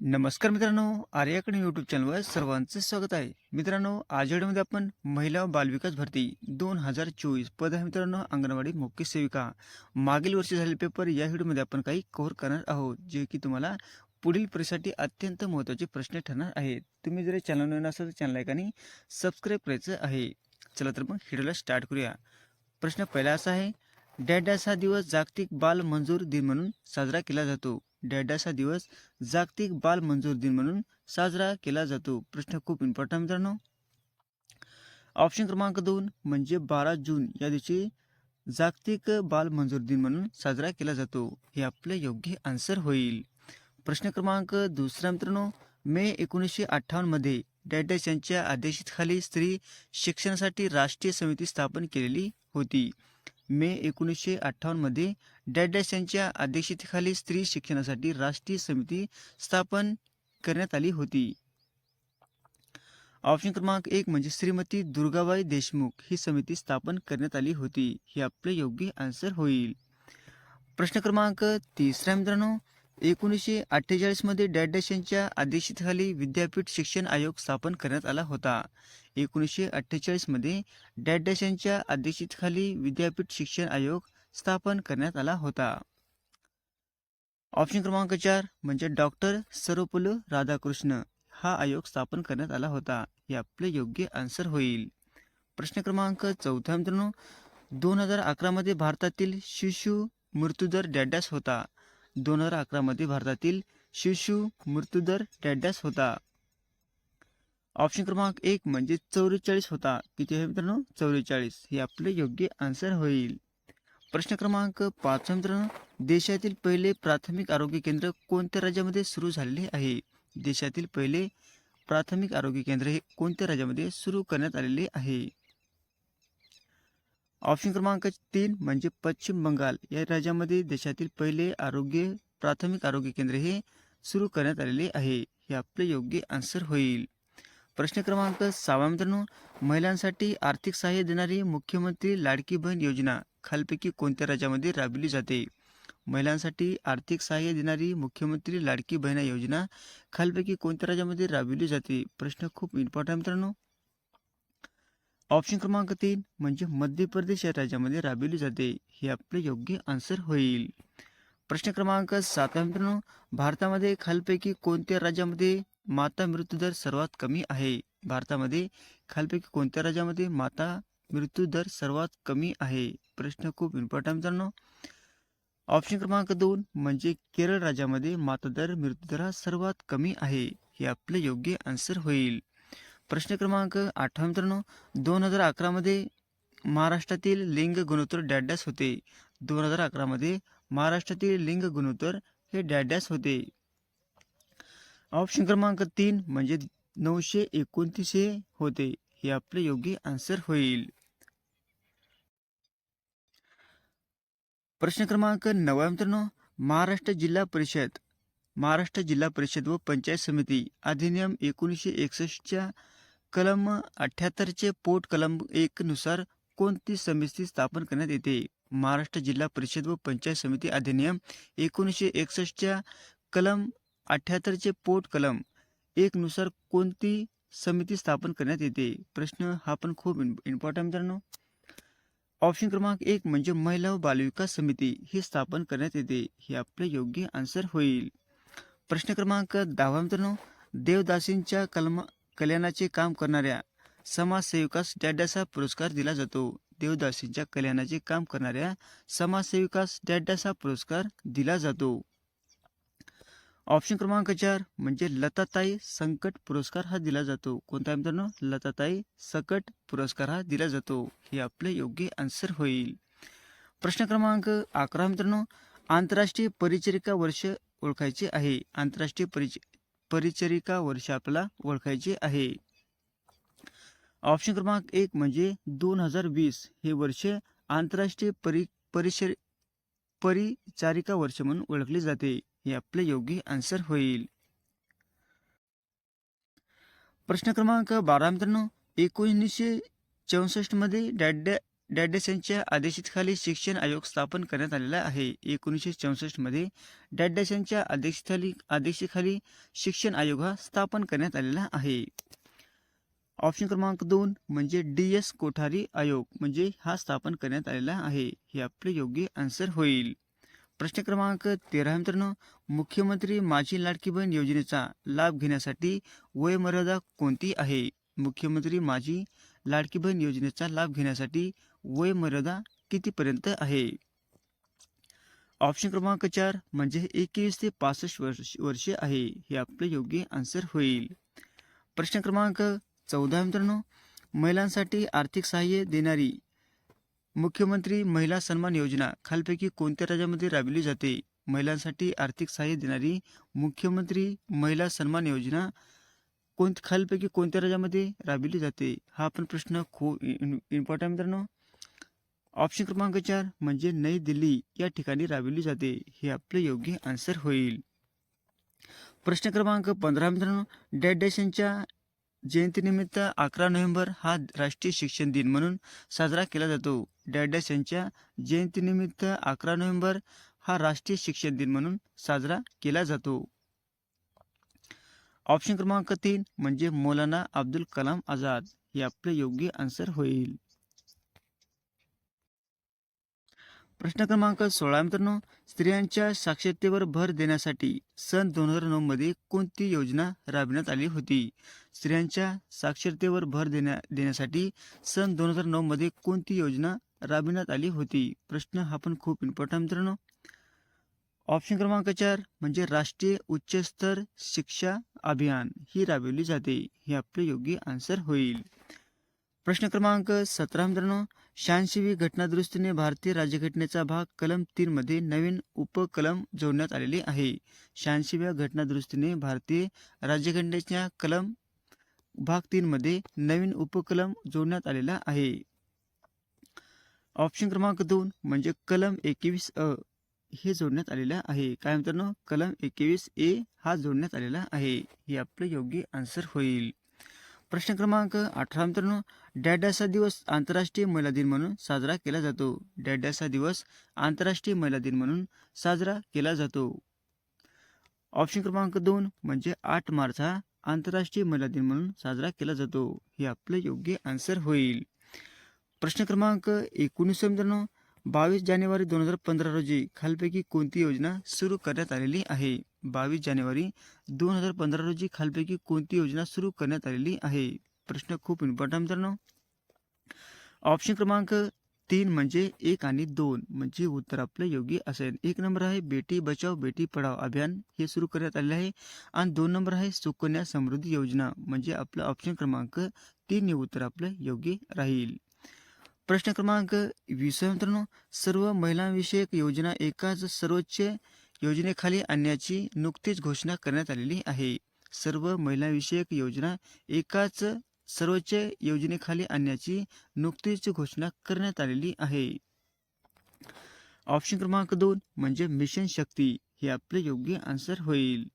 नमस्कार मित्रांनो आर्याकडे यूट्यूब चॅनलवर सर्वांचं स्वागत आहे. मित्रांनो आज व्हिडिओमध्ये आपण महिला बालविकास भरती दोन हजार चोवीस पद आहे मित्रांनो अंगणवाडी मुख्य सेविका. मागील वर्षी झालेले पेपर या व्हिडिओमध्ये आपण काही कव्हर करणार आहोत जे की तुम्हाला पुढील परीक्षेसाठी अत्यंत महत्त्वाचे प्रश्न ठरणार आहेत. तुम्ही जर चॅनल नवीन असाल तर चॅनल आणि सबस्क्राईब करायचं आहे. चला तर मग व्हिडिओला स्टार्ट करूया. प्रश्न पहिला असा आहे डॅड्याचा दिवस जागतिक बाल मंजूर दिन म्हणून साजरा केला जातो. डॅड्याचा दिवस जागतिक बाल मंजूर दिन म्हणून साजरा केला जातो. प्रश्न खूप इम्पॉर्टंट मित्रांनो. ऑप्शन क्रमांक दोन म्हणजे बारा जून या दिवशी जागतिक बाल मंजूर दिन म्हणून साजरा केला जातो. हे आपलं योग्य आन्सर होईल. प्रश्न क्रमांक दुसरा मित्रांनो मे एकोणीसशे अठ्ठावन्नमध्ये डॅडॅस यांच्या आदेशाखाली स्त्री शिक्षणासाठी राष्ट्रीय समिती स्थापन केलेली होती. मे एकोणीसशे अठ्ठावन्नमध्ये डॅडॅस यांच्या अध्यक्षतेखाली स्त्री शिक्षणासाठी राष्ट्रीय समिती स्थापन करण्यात आली होती. ऑप्शन क्रमांक एक म्हणजे श्रीमती दुर्गाबाई देशमुख ही समिती स्थापन करण्यात आली होती. हे आपले योग्य आन्सर होईल. प्रश्न क्रमांक तिसरा मित्रांनो एकोणीसशे अठ्ठेचाळीसमध्ये डॅडॅश यांच्या अध्यक्षतेखाली विद्यापीठ शिक्षण आयोग स्थापन करण्यात आला होता. एकोणीसशे अठ्ठेचाळीसमध्ये डॅडॅश यांच्या अध्यक्षतेखाली विद्यापीठ शिक्षण आयोग स्थापन करण्यात आला होता. ऑप्शन क्रमांक चार म्हणजे डॉक्टर सर्वपल्लू राधाकृष्ण हा आयोग स्थापन करण्यात आला होता. हे आपले योग्य आन्सर होईल. प्रश्न क्रमांक चौथा मित्रांनो दोन हजार अकरामध्ये भारतातील शिशु मृत्यूदर डॅडॅस होता. दोन हजार अकरामध्ये भारतातील शिशु मृत्यूदर डॅडॅस होता. ऑप्शन क्रमांक एक म्हणजे चौवेचाळीस होता. किती आहे मित्रांनो? चौवेचाळीस. हे आपले योग्य आन्सर होईल. प्रश्न क्रमांक पाच मित्रांनो. देशातील पहिले प्राथमिक आरोग्य केंद्र कोणत्या राज्यामध्ये सुरू झालेले आहे? देशातील पहिले प्राथमिक आरोग्य केंद्र हे कोणत्या राज्यामध्ये सुरू करण्यात आलेले आहे? ऑप्शन क्रमांक तीन म्हणजे पश्चिम बंगाल या राज्यामध्ये देशातील पहिले आरोग्य प्राथमिक आरोग्य केंद्र हे सुरू करण्यात आलेले आहे. हे आपले योग्य आन्सर होईल. प्रश्न क्रमांक सहावा मित्रांनो. महिलांसाठी आर्थिक सहाय्य देणारी मुख्यमंत्री लाडकी बहीण योजना खालपैकी कोणत्या राज्यामध्ये राबविली जाते? महिलांसाठी आर्थिक सहाय्य देणारी मुख्यमंत्री लाडकी बहीण योजना खालपैकी कोणत्या राज्यामध्ये राबविली जाते? प्रश्न खूप इम्पॉर्टंट मित्रांनो. ऑप्शन क्रमांक तीन म्हणजे मध्य प्रदेश या राज्यामध्ये राबविली जाते. हे आपले योग्य आन्सर होईल. प्रश्न क्रमांक सातवा मित्रांनो. भारतामध्ये खालपैकी कोणत्या राज्यामध्ये माता मृत्यूदर सर्वात कमी आहे? भारतामध्ये खालपैकी कोणत्या राज्यामध्ये माता मृत्यूदर सर्वात कमी आहे? प्रश्न खूप इम्पॉर्टंट मित्रांनो. ऑप्शन क्रमांक दोन म्हणजे केरळ राज्यामध्ये मातादर मृत्यूदर हा सर्वात कमी आहे. हे आपले योग्य आन्सर होईल. प्रश्न क्रमांक आठवा मित्रांनो दोन हजार अकरामध्ये महाराष्ट्रातील लिंग गुणोत्तर डॅडॅस होते. दोन हजार अकरामध्ये महाराष्ट्रातील लिंग गुणोत्तर हे डॅडॅस होते. ऑप्शन क्रमांक तीन म्हणजे नऊशे एकोणतीसशे होते. हे आपले योग्य आन्सर होईल. प्रश्न क्रमांक नववा मित्रांनो महाराष्ट्र जिल्हा परिषद. महाराष्ट्र जिल्हा परिषद व पंचायत समिती अधिनियम एकोणीसशे एकसष्टच्या कलम अठ्ठ्याहत्तरचे पोट कलम एकनुसार कोणती समिती स्थापन करण्यात येते? महाराष्ट्र जिल्हा परिषद व पंचायत समिती अधिनियम एकोणीसशे एकसष्टच्या कलम अठ्ठ्याहत्तरचे पोट कलम एकनुसार कोणती समिती स्थापन करण्यात येते? प्रश्न हा पण खूप इम्पॉर्टंट मित्रांनो. ऑप्शन क्रमांक एक म्हणजे महिला व बालविकास समिती ही स्थापन करण्यात येते. हे आपले योग्य आन्सर होईल. प्रश्न क्रमांक दहावा मित्रांनो. देवदासींच्या कलमा कल्याणाचे काम करणाऱ्या समाजसेविकास डॅडासा पुरस्कार दिला जातो. देवदासींच्या कल्याणाचे काम करणाऱ्या समाजसेविकास डॅडासा पुरस्कार दिला जातो. ऑप्शन क्रमांक चार म्हणजे लताताई संकट पुरस्कार हा दिला जातो. कोणता मित्रांनो? लताताई सकट पुरस्कार हा दिला जातो. हे आपले योग्य आन्सर होईल. प्रश्न क्रमांक अकरा मित्रांनो आंतरराष्ट्रीय परिचारिका वर्ष ओळखायचे आहे. आंतरराष्ट्रीय परिच परिचरिका वर्ष आपल्याला ओळखायचे आहे. ऑप्शन क्रमांक एक म्हणजे दोन हजार वीस हे वर्ष आंतरराष्ट्रीय परि परिचर परिचारिका वर्ष म्हणून ओळखले जाते. हे आपले योग्य आन्सर होईल. प्रश्न क्रमांक बारा मित्रांनो एकोणीसशे चौसष्टमध्ये डॅडेस यांच्या आदेशाखाली शिक्षण आयोग स्थापन करण्यात आलेला आहे. एकोणीसशे चौसष्टमध्ये डॅडेस यांच्या अध्यक्षतेखाली आदेशाखाली शिक्षण आयोग हा स्थापन करण्यात आलेला आहे. ऑप्शन क्रमांक दोन म्हणजे डी एस कोठारी आयोग म्हणजे हा स्थापन करण्यात आलेला आहे. हे आपले योग्य आन्सर होईल. प्रश्न क्रमांक तेरा मित्रांनो. मुख्यमंत्री माझी लाडकी बहीण योजनेचा लाभ घेण्यासाठी वयमर्यादा कोणती आहे? मुख्यमंत्री माझी लाडकी बहीण योजनेचा लाभ घेण्यासाठी वयमर्यादा कितीपर्यंत आहे? ऑप्शन क्रमांक चार म्हणजे एकवीस ते पासष्ट वर्ष वर्षे आहे. हे आपले योग्य आन्सर होईल. प्रश्न क्रमांक चौदा मित्रांनो महिलांसाठी आर्थिक सहाय्य देणारी मुख्यमंत्री महिला सन्मान योजना खालपैकी कोणत्या राज्यामध्ये राबविली जाते? महिलांसाठी आर्थिक सहाय्य देणारी मुख्यमंत्री महिला सन्मान योजना कोण खालपैकी कोणत्या राज्यामध्ये राबविली जाते? हा पण प्रश्न खूप इम्पॉर्टंट मित्रांनो. ऑप्शन क्रमांक चार म्हणजे नई दिल्ली या ठिकाणी राबविली जाते. हे आपले योग्य आन्सर होईल. प्रश्न क्रमांक पंधरा मित्रांनो डॅड डॅश जयंतीनिमित्त अकरा नोव्हेंबर हा राष्ट्रीय शिक्षण दिन म्हणून साजरा केला जातो. डॅड डॅश यांच्या जयंतीनिमित्त अकरा नोव्हेंबर हा राष्ट्रीय शिक्षण दिन म्हणून साजरा केला जातो. ऑप्शन क्रमांक तीन म्हणजे मौलाना अब्दुल कलाम आझाद. हे आपले योग्य आन्सर होईल. प्रश्न क्रमांक सोळा मित्रांनो स्त्रियांच्या साक्षरतेवर भर देण्यासाठी सन दोन हजार नऊ मध्ये कोणती योजना राबविण्यात आली होती? स्त्रियांच्या साक्षरतेवर भर देण्या देण्यासाठी सन दोन हजार नऊ मध्ये कोणती योजना राबविण्यात आली होती? प्रश्न हा पण खूप इम्पॉर्टंट मित्रांनो. ऑप्शन क्रमांक चार म्हणजे राष्ट्रीय उच्चस्तर शिक्षा अभियान ही राबविली जाते. हे आपले योग्य आन्सर होईल. प्रश्न क्रमांक सतरा मित्रांनो शहाऐंशीवी घटनादुरुस्तीने भारतीय राज्यघटनेचा भाग कलम तीन मध्ये नवीन उपकलम जोडण्यात आलेले आहे. शहाऐंशीव्या घटनादुरुस्तीने भारतीय राज्यघटनेच्या कलम भाग तीन मध्ये नवीन उपकलम जोडण्यात आलेला आहे. ऑप्शन क्रमांक दोन म्हणजे कलम एकवीस अ हे जोडण्यात आलेलं आहे. काय मित्रांनो कलम एकवीस ए हा जोडण्यात आलेला आहे. हे आपलं योग्य आन्सर होईल. प्रश्न क्रमांक अठरा मित्रांनो डॅडासा दिवस आंतरराष्ट्रीय महिला दिन म्हणून साजरा केला जातो. डॅडासा दिवस आंतरराष्ट्रीय महिला दिन म्हणून साजरा केला जातो. ऑप्शन क्रमांक दोन म्हणजे आठ मार्च हा आंतरराष्ट्रीय महिला दिन म्हणून साजरा केला जातो. हे आपलं योग्य आन्सर होईल. प्रश्न क्रमांक एकोणीस मित्रांनो बावीस जानेवारी दोन हजार पंधरा रोजी खालपैकी कोणती योजना सुरू करण्यात आलेली आहे? बावीस जानेवारी दोन हजार पंधरा रोजी खालपैकी कोणती योजना सुरू करण्यात आलेली आहे? प्रश्न खूप इम्पॉर्टंट मित्रांनो. ऑप्शन क्रमांक तीन म्हणजे एक आणि दोन म्हणजे उत्तर आपलं योग्य असेल. एक नंबर आहे बेटी बचाव बेटी पढाव अभियान. हे सुरू करण्यात आले आहे. आणि दोन नंबर आहे सुकन्या समृद्धी योजना. म्हणजे आपलं ऑप्शन क्रमांक तीन हे उत्तर आपलं योग्य राहील. प्रश्न क्रमांक वीस. मित्रांनो सर्व महिलांविषयक योजना एकाच सर्वोच्च योजनेखाली आणण्याची नुकतीच घोषणा करण्यात आलेली आहे. सर्व महिलांविषयक योजना एकाच सर्वोच्च योजनेखाली आणण्याची नुकतीच घोषणा करण्यात आलेली आहे. ऑप्शन क्रमांक दोन म्हणजे मिशन शक्ती. हे आपले योग्य आन्सर होईल.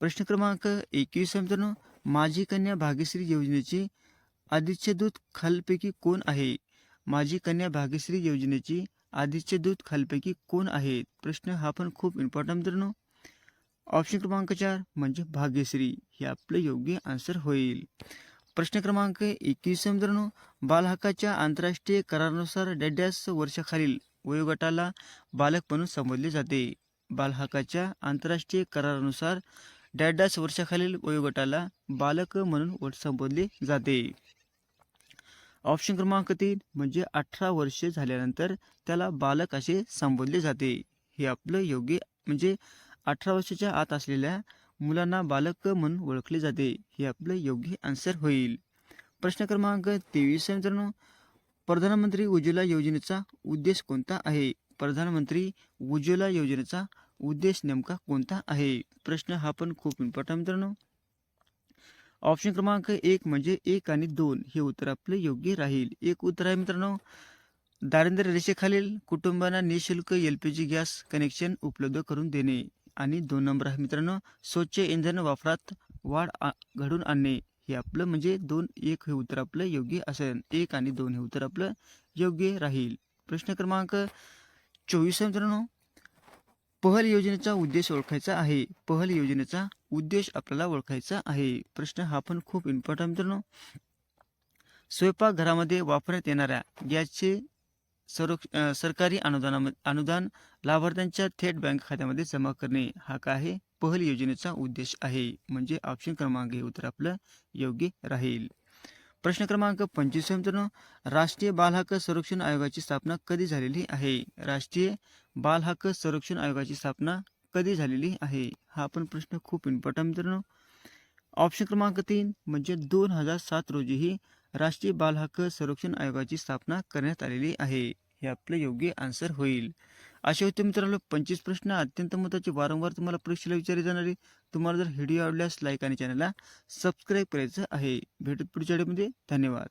प्रश्न क्रमांक एकवीस. मित्रांनो माझी कन्या भाग्यश्री योजनेचे आदित्य दूत खालपैकी कोण आहे? माझी कन्या भाग्यश्री योजनेची आधीचे दूत खालपैकी कोण आहेत? प्रश्न हा पण खूप इम्पॉर्टंट मित्रांनो. ऑप्शन क्रमांक चार म्हणजे भाग्यश्री. हे आपलं योग्य आन्सर होईल. प्रश्न क्रमांक एकवीस मित्रांनो. बालहक्काच्या आंतरराष्ट्रीय करारानुसार डेड्यास वर्षाखालील वयोगटाला बालक म्हणून संबोधले जाते. बालहक्काच्या आंतरराष्ट्रीय करारानुसार डॅडास वर्षाखालील वयोगटाला बालक म्हणून संबोधले जाते. ऑप्शन क्रमांक तीन म्हणजे अठरा वर्षे झाल्यानंतर त्याला बालक असे संबोधले जाते. हे आपलं योग्य म्हणजे अठरा वर्षाच्या आत असलेल्या मुलांना बालक म्हणून ओळखले जाते. हे आपलं योग्य आन्सर होईल. प्रश्न क्रमांक तेवीस मित्रांनो. प्रधानमंत्री उज्ज्वला योजनेचा उद्देश कोणता आहे? प्रधानमंत्री उज्ज्वला योजनेचा उद्देश नेमका कोणता आहे? प्रश्न हा पण खूप इम्पॉर्टंट मित्रांनो. ऑप्शन क्रमांक एक म्हणजे एक आणि दोन हे उत्तर आपलं योग्य राहील. एक उत्तर आहे मित्रांनो दारिद्र्य रेषेखालील कुटुंबांना निशुल्क L P G gas connection उपलब्ध करून देणे. आणि दोन नंबर आहे मित्रांनो स्वच्छ इंधन वापरात वाढ आ- घडून आणणे. हे आपलं म्हणजे दोन एक हे उत्तर आपलं योग्य असेल. एक आणि दोन हे उत्तर आपलं योग्य राहील. प्रश्न क्रमांक चोवीस मित्रांनो पहल योजनेचा उद्देश ओळखायचा आहे. पहल योजनेचा उद्देश आपल्याला ओळखायचा आहे. प्रश्न हा पण खूप इम्पॉर्टंट मित्रांनो. स्वयंपाकघरामध्ये वापरण्यात येणाऱ्या गॅसचे संरक्ष सरकारी अनुदाना अनुदान लाभार्थ्यांच्या थेट बँक खात्यामध्ये जमा करणे हा काय आहे? पहल योजनेचा उद्देश आहे. म्हणजे ऑप्शन क्रमांक हे उत्तर आपलं योग्य राहील. प्रश्न क्रमांक पंचवीस मित्रांनो राष्ट्रीय बाल हक्क संरक्षण आयोगाची स्थापना कधी झालेली आहे? राष्ट्रीय बाल हक्क संरक्षण आयोगाची स्थापना कधी झालेली आहे? हा पण प्रश्न खूप इम्पॉर्टंट मित्रांनो. ऑप्शन क्रमांक तीन म्हणजे दोन हजार सात रोजी ही राष्ट्रीय बाल हक्क संरक्षण आयोगाची स्थापना करण्यात आलेली आहे. हे आपलं योग्य आन्सर होईल. असे होते मित्रांनो पंचवीस प्रश्न अत्यंत महत्त्वाचे. वारंवार तुम्हाला परीक्षेला विचारले जाणारे तुम्हाला जर व्हिडिओ आवडल्यास लाईक आणि चॅनलला सबस्क्राईब करायचं आहे. भेटत पुढच्या व्हिडिओमध्ये धन्यवाद.